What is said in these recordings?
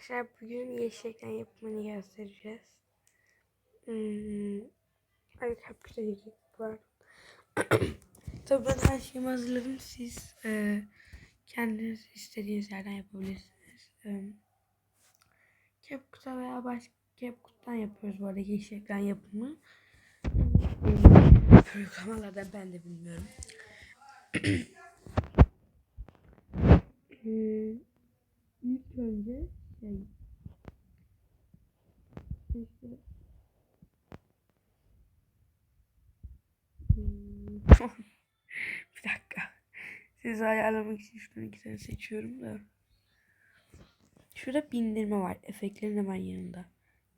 Arkadaşlar bugün yeşil ekran yapımını göstereceğiz. Hmm. Ay güzel yiyecek var. Tabii ben her şeyimi hazırladım. Siz e, kendiniz istediğiniz yerden yapabilirsiniz. E, CapCut'a veya başka CapCut'tan yapıyoruz bu arada yeşil ekran yapımı. Uygulamalardan ben de bilmiyorum. Hmm. İlk önce şey işte bir dakika. Sizi ayarlamak için şuradan iki tane seçiyorum da. Şurada bindirme var. Efektlerin hemen yanında.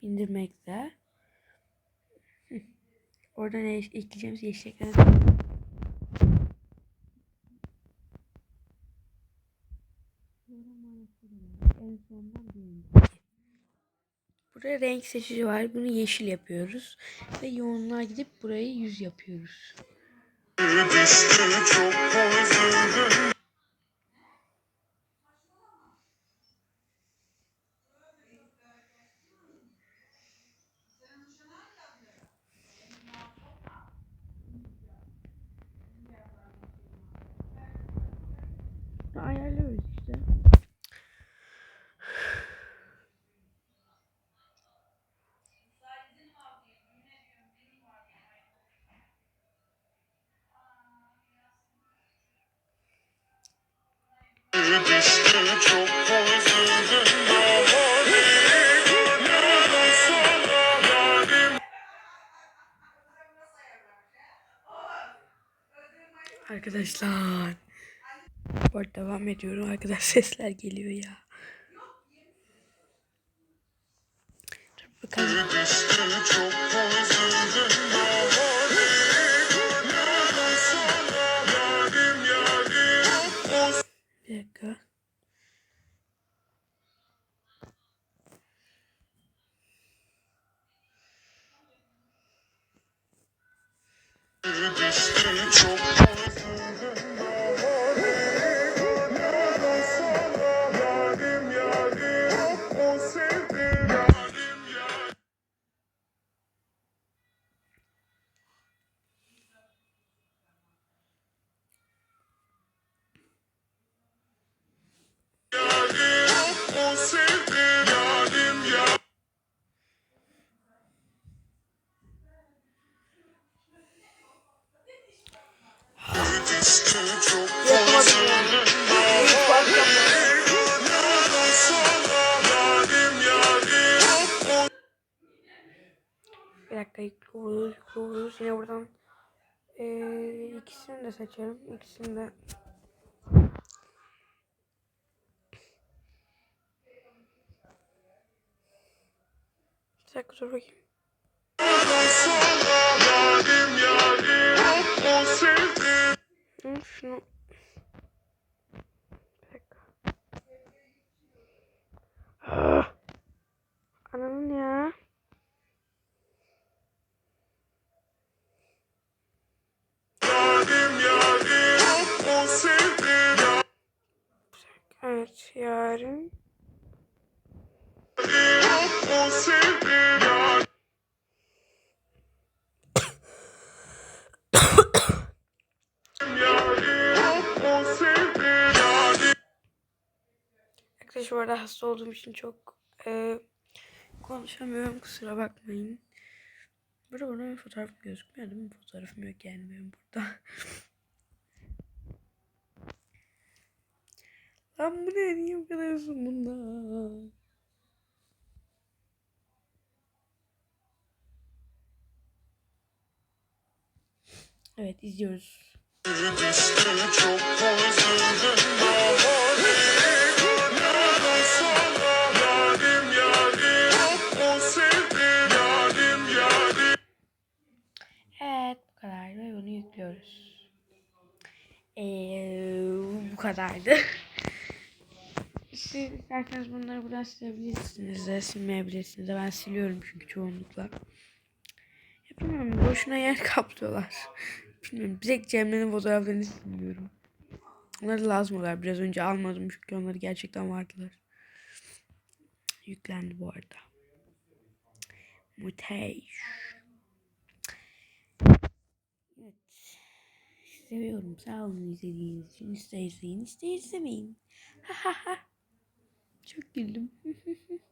Bindirme ekle. Hı. Orada ne ekleyeceğimiz yeşil Burada renk seçici var. Bunu yeşil yapıyoruz. Ve yoğunluğa gidip burayı yüz yapıyoruz. Çok Arkadaşlar. Bu arada devam ediyorum. Arkadaş sesler geliyor ya. Dur bakalım. Düştü çok Bir dakika yüklüyoruz, yüklüyoruz. Yine buradan ee, ikisini de seçelim. İkisini de Bir dakika dur bakayım. Şunu. Ah! Ananın ya. Evet yarın. Arkadaşlar bu arada hasta olduğum için çok e, konuşamıyorum kusura bakmayın. Burada bana bir fotoğrafım gözükmüyor değil mi? Fotoğrafım yok yani benim burada. Lan bu ne? Niye bu kadar uzun bunda? Evet izliyoruz. Çok yüklüyoruz. Ee, bu kadardı. Siz isterseniz bunları buradan silebilirsiniz de silmeyebilirsiniz de ben siliyorum çünkü çoğunlukla. Bilmiyorum boşuna yer kaplıyorlar. Bilmiyorum direkt Cemre'nin fotoğraflarını silmiyorum. Onları lazım oluyor. Biraz önce almadım çünkü onları gerçekten vardılar. Yüklendi bu arada. Muteş. Seviyorum. Sağ olun izlediğiniz için. İster izleyin, ister izlemeyin. Ha ha ha. Çok güldüm.